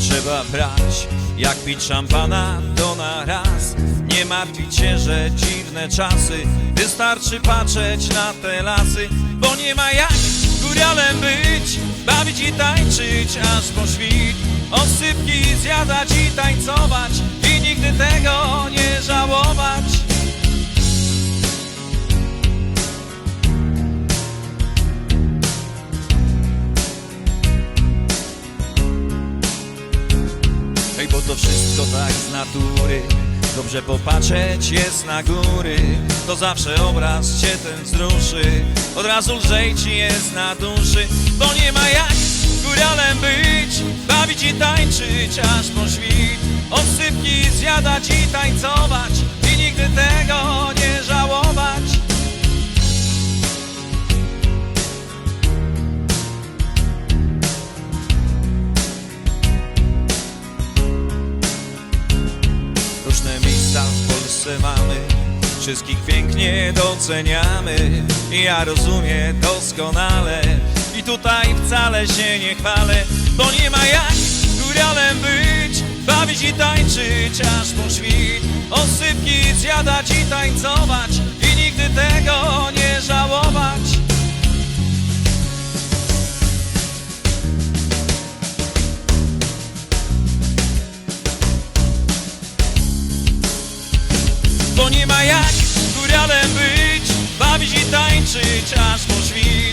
trzeba brać. Jak pić szampana to na raz. Nie martwić się, że dziwne czasy. Wystarczy patrzeć na te lasy Bo nie ma jak góralem być. Bawić i tańczyć aż po świt. Osypki zjadać i tańcować bo to wszystko tak z natury. Dobrze popatrzeć jest na góry To zawsze obraz cię ten wzruszy. Od razu lżej ci jest na duszy Bo nie ma jak góralem być. Bawić i tańczyć aż po świt Osypki zjadać i tańcować w Polsce mamy Wszystkich pięknie doceniamy. Ja rozumiem doskonale I tutaj wcale się nie chwalę Bo nie ma jak góralem być Bawić i tańczyć aż po świt. Osypki zjadać i tańcować I nigdy tego nie żałować Bo nie ma jak góralem być Bawić i tańczyć aż po świt